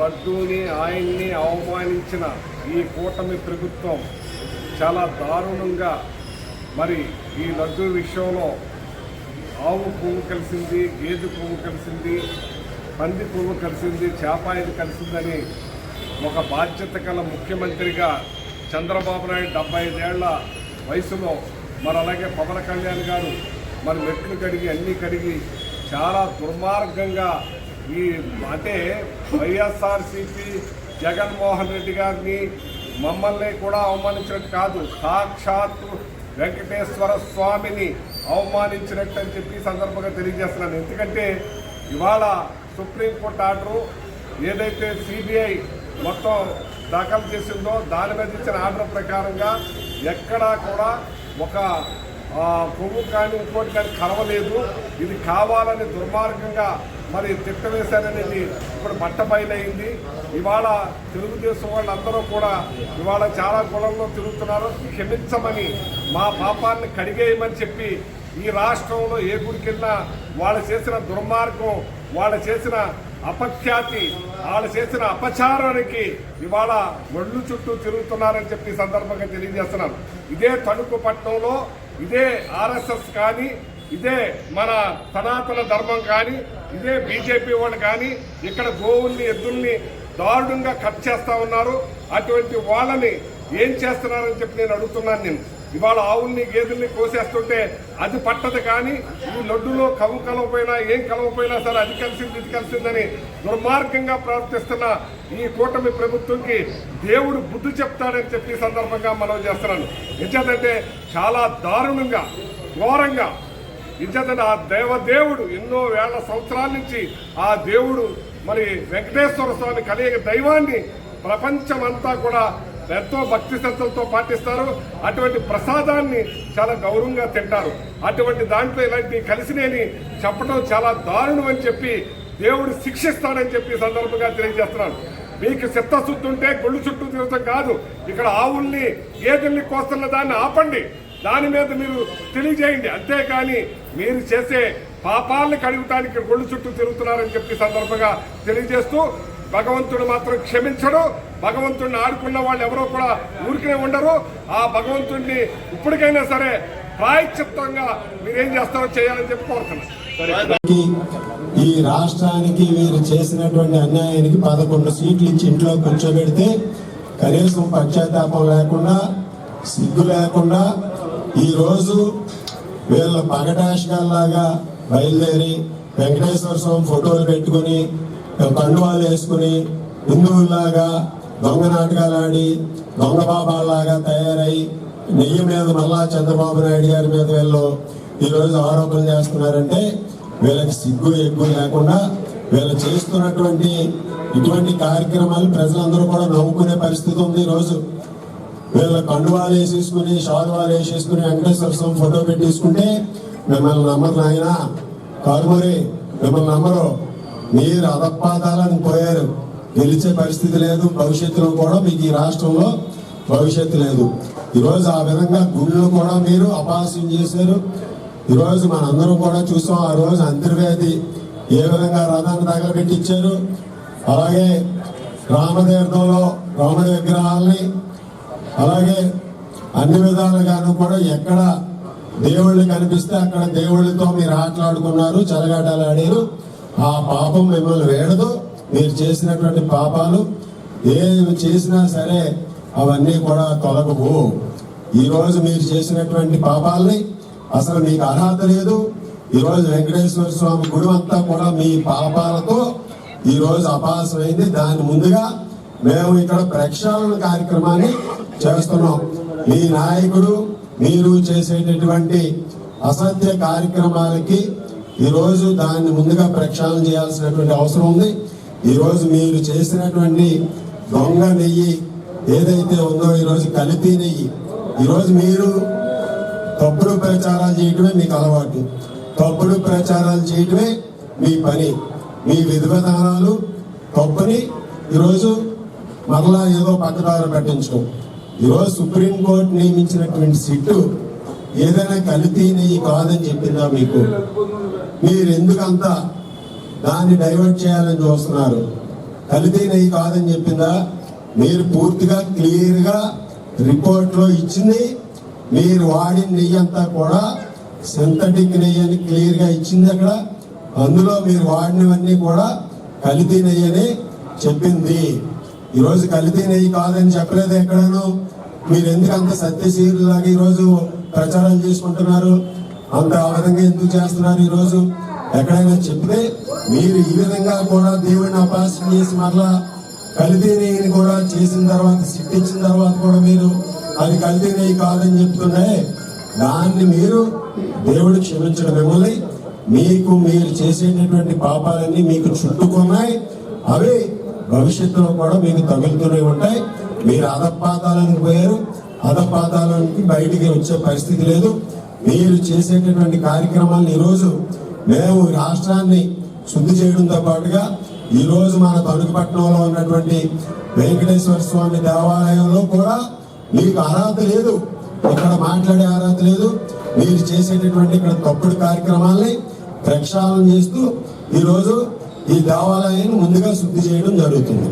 లడ్డూని ఆయన్ని అవమానించిన ఈ కూటమి ప్రభుత్వం చాలా దారుణంగా మరి ఈ లడ్డు విషయంలో ఆవు పువ్వు కలిసింది గేదె పువ్వు కలిసింది పంది పువ్వు కలిసింది చేపాయిది కలిసిందని ఒక బాధ్యత గల ముఖ్యమంత్రిగా చంద్రబాబు నాయుడు డెబ్బై ఐదేళ్ళ వయసులో మరి అలాగే పవన్ కళ్యాణ్ గారు మరి మెట్లు కడిగి అన్నీ కడిగి చాలా దుర్మార్గంగా ఈ అంటే వైఎస్ఆర్సీపీ జగన్మోహన్ రెడ్డి గారిని మమ్మల్ని కూడా అవమానించినట్టు కాదు సాక్షాత్తు వెంకటేశ్వర స్వామిని అవమానించినట్టు అని చెప్పి సందర్భంగా తెలియజేస్తున్నాను. ఎందుకంటే ఇవాళ సుప్రీంకోర్టు ఆర్డరు ఏదైతే సిబిఐ మొత్తం దాఖలు చేసిందో దాని మీద ఇచ్చిన ఆర్డర్ ప్రకారంగా ఎక్కడా కూడా ఒక కొవ్వు కానీ ఇంకోటి కానీ కలవలేదు. ఇది కావాలని దుర్మార్గంగా మరి తిట్టవేశారనేది ఇప్పుడు బట్టబయలైంది. ఇవాళ తెలుగుదేశం వాళ్ళందరూ కూడా ఇవాళ చాలా కులంలో తిరుగుతున్నారు. క్షమించమని మా పాపాన్ని కడిగేయమని చెప్పి ఈ రాష్ట్రంలో ఏ గురికెళ్ళినా వాళ్ళు చేసిన దుర్మార్గం వాళ్ళు చేసిన అపఖ్యాతి వాళ్ళు చేసిన అపచారానికి ఇవాళ ఒళ్ళు చుట్టూ తిరుగుతున్నారని చెప్పి సందర్భంగా తెలియజేస్తున్నాను. ఇదే తణుకు పట్టణంలో ఇదే ఆర్ఎస్ఎస్ కానీ ఇదే మన సనాతన ధర్మం కానీ ఇదే బీజేపీ వాళ్ళు కానీ ఇక్కడ గోవుల్ని ఎద్దుల్ని దారుణంగా కట్ చేస్తా ఉన్నారు. అటువంటి వాళ్ళని ఏం చేస్తున్నారని చెప్పి నేను అడుగుతున్నాను నేను. ఇవాళ ఆవుల్ని గేదెల్ని కోసేస్తుంటే అది పట్టదు కానీ ఈ లడ్డులో కవు కలవపోయినా ఏం కలవపోయినా సరే అది కలిసింది ఇది కలిసిందని దుర్మార్గంగా ప్రవర్తిస్తున్న ఈ కూటమి ప్రభుత్వంకి దేవుడు బుద్ధి చెప్తాడని చెప్పి సందర్భంగా మనం చేస్తున్నాను. ఎంచేతంటే చాలా దారుణంగా ఘోరంగా ఇంచేతన ఆ దేవదేవుడు ఎన్నో వేల సంవత్సరాల నుంచి ఆ దేవుడు మరి వెంకటేశ్వర స్వామి కలిగే దైవాన్ని ప్రపంచమంతా కూడా ఎంతో భక్తి శ్రద్ధలతో పాటిస్తారు. అటువంటి ప్రసాదాన్ని చాలా గౌరవంగా తింటారు. అటువంటి దాంట్లో ఇలాంటి కలిసినేని చెప్పడం చాలా దారుణం అని చెప్పి దేవుడు శిక్షిస్తాడని చెప్పి సందర్భంగా తెలియజేస్తున్నాను. మీకు చిత్తశుద్ధి ఉంటే గుళ్ళు చుట్టూ తిరగటం కాదు. ఇక్కడ ఆవుల్ని గేదెల్ని కోస్తున్న దాన్ని ఆపండి. దాని మీద మీరు తెలియజేయండి. అంతేకాని మీరు చేసే పాపాలను కడుగుతానికి గొళ్ళు చుట్టూ తిరుగుతున్నారని చెప్పి సందర్భంగా తెలియజేస్తూ భగవంతుడు మాత్రం క్షమించడు. భగవంతుడిని ఆడుకున్న వాళ్ళు ఎవరో కూడా ఊరికనే ఉండరు. ఆ భగవంతుడిని ఇప్పటికైనా సరే ప్రాయశ్చిత్తంగా మీరేం చేస్తారో చేయాలని చెప్పి కోరుతున్నాను. ఈ రాష్ట్రానికి వీరు చేసినటువంటి అన్యాయానికి పదకొండు సీట్లు ఇచ్చి ఇంట్లో కూర్చోబెడితే కనీసం పశ్చాత్తాపం లేకుండా సిగ్గు లేకుండా ఈరోజు వీళ్ళ పగటాశకాల్లాగా బయలుదేరి వెంకటేశ్వర స్వామి ఫోటోలు పెట్టుకుని కండువాలు వేసుకుని హిందువుల్లాగా దొంగ నాటకాలు ఆడి దొంగ బాబాలాగా తయారై నెయ్యి మీద మళ్ళా చంద్రబాబు నాయుడు గారి మీద వీళ్ళు ఈరోజు ఆరోపణలు చేస్తున్నారంటే వీళ్ళకి సిగ్గు ఎగ్గు లేకుండా వీళ్ళు చేస్తున్నటువంటి ఇటువంటి కార్యక్రమాలు ప్రజలందరూ కూడా నవ్వుకునే పరిస్థితి ఉంది ఈ రోజు. వీళ్ళ కండువాలు వేసేసుకుని షాల్వాలు వేసేసుకుని వెంకటేశ్వర స్వామి ఫోటో పెట్టేసుకుంటే మిమ్మల్ని నమ్మరు నాయన. కారుమరి మిమ్మల్ని నమ్మరు. మీరు అదపాదాలను పోయారు. గెలిచే పరిస్థితి లేదు భవిష్యత్తులో కూడా మీకు ఈ రాష్ట్రంలో భవిష్యత్తు లేదు. ఈరోజు ఆ విధంగా గుళ్ళు కూడా మీరు అపహాస్యం చేశారు. ఈరోజు మనందరం కూడా చూసాం ఆ రోజు అంతర్వేది ఏ విధంగా రథాన్ని తగలబెట్టించారు. అలాగే రామతీర్థంలో రాముడి విగ్రహాల్ని అలాగే అన్ని విధాలుగాను కూడా ఎక్కడ దేవుళ్ళు కనిపిస్తే అక్కడ దేవుళ్ళతో మీరు ఆటలాడుకున్నారు చెలగాటాలు ఆడారు ఆ పాపం మిమ్మల్ని వేడదు. మీరు చేసినటువంటి పాపాలు ఏమి చేసినా సరే అవన్నీ కూడా తొలగవు. ఈరోజు మీరు చేసినటువంటి పాపాలని అసలు మీకు అర్హత లేదు. ఈ రోజు వెంకటేశ్వర స్వామి గుడి అంతా కూడా మీ పాపాలతో ఈ రోజు అపాసమైంది. దాని ముందుగా మేము ఇక్కడ ప్రక్షాళన కార్యక్రమాన్ని చేస్తున్నాం. మీ నాయకుడు మీరు చేసేటటువంటి అసత్య కార్యక్రమాలకి ఈరోజు దాన్ని ముందుగా ప్రక్షాళన చేయాల్సినటువంటి అవసరం ఉంది. ఈరోజు మీరు చేసినటువంటి దొంగ నెయ్యి ఏదైతే ఉందో ఈరోజు కలిపి నెయ్యి. ఈరోజు మీరు తప్పుడు ప్రచారాలు చేయటమే మీకు అలవాటు. తప్పుడు ప్రచారాలు చేయటమే మీ పని. మీ విధి విధానాలు తప్పుని ఈరోజు మరలా ఏదో పక్కదారు పట్టించడం ఈరోజు సుప్రీంకోర్టు నియమించినటువంటి సిట్టు ఏదైనా కలిపి నెయ్యి కాదని చెప్పిందా మీకు? మీరు ఎందుకంత దాన్ని డైవర్ట్ చేయాలని చూస్తున్నారు? కల్తీ నెయ్యి కాదని చెప్పిందా? మీరు పూర్తిగా క్లియర్గా రిపోర్ట్లో ఇచ్చింది మీరు వాడిన నెయ్యి అంతా కూడా సింథటిక్ నెయ్యి అని క్లియర్గా ఇచ్చింది అక్కడ. అందులో మీరు వాడినవన్నీ కూడా కలితీ నెయ్యి అని చెప్పింది. ఈరోజు కల్తీ నెయ్యి కాదని చెప్పలేదు ఎక్కడను? మీరు ఎందుకు అంత సత్యశీలులాగా ఈరోజు ప్రచారం చేసుకుంటున్నారు? అంత ఆ విధంగా ఎందుకు చేస్తున్నారు ఈరోజు ఎక్కడైనా చెప్తే మీరు ఈ విధంగా కూడా దేవుడిని అపాసన చేసి మరలా కల్తీ నెయ్యిని కూడా చేసిన తర్వాత సిట్టించిన తర్వాత కూడా మీరు అది కల్తీ నెయ్యి కాదని చెప్తుండే దాన్ని మీరు దేవుడు క్షమించడం. మిమ్మల్ని మీకు మీరు చేసేటటువంటి పాపాలన్నీ మీకు చుట్టుకున్నాయి. అవి భవిష్యత్తులో కూడా మీకు తగులుతూనే ఉంటాయి. మీరు అధపాతాలకు పోయారు. అధపాతాలకి బయటికి వచ్చే పరిస్థితి లేదు. మీరు చేసేటటువంటి కార్యక్రమాలను ఈరోజు మేము ఈ రాష్ట్రాన్ని శుద్ధి చేయడంతో పాటుగా ఈరోజు మన తణుకుపట్నంలో ఉన్నటువంటి వెంకటేశ్వర స్వామి దేవాలయంలో కూడా మీకు అర్హత లేదు. ఇక్కడ మాట్లాడే అర్హత లేదు. మీరు చేసేటటువంటి ఇక్కడ తప్పుడు కార్యక్రమాల్ని ప్రక్షాళన చేస్తూ ఈరోజు ఈ దేవాలయాన్ని ముందుగా శుద్ధి చేయడం జరుగుతుంది.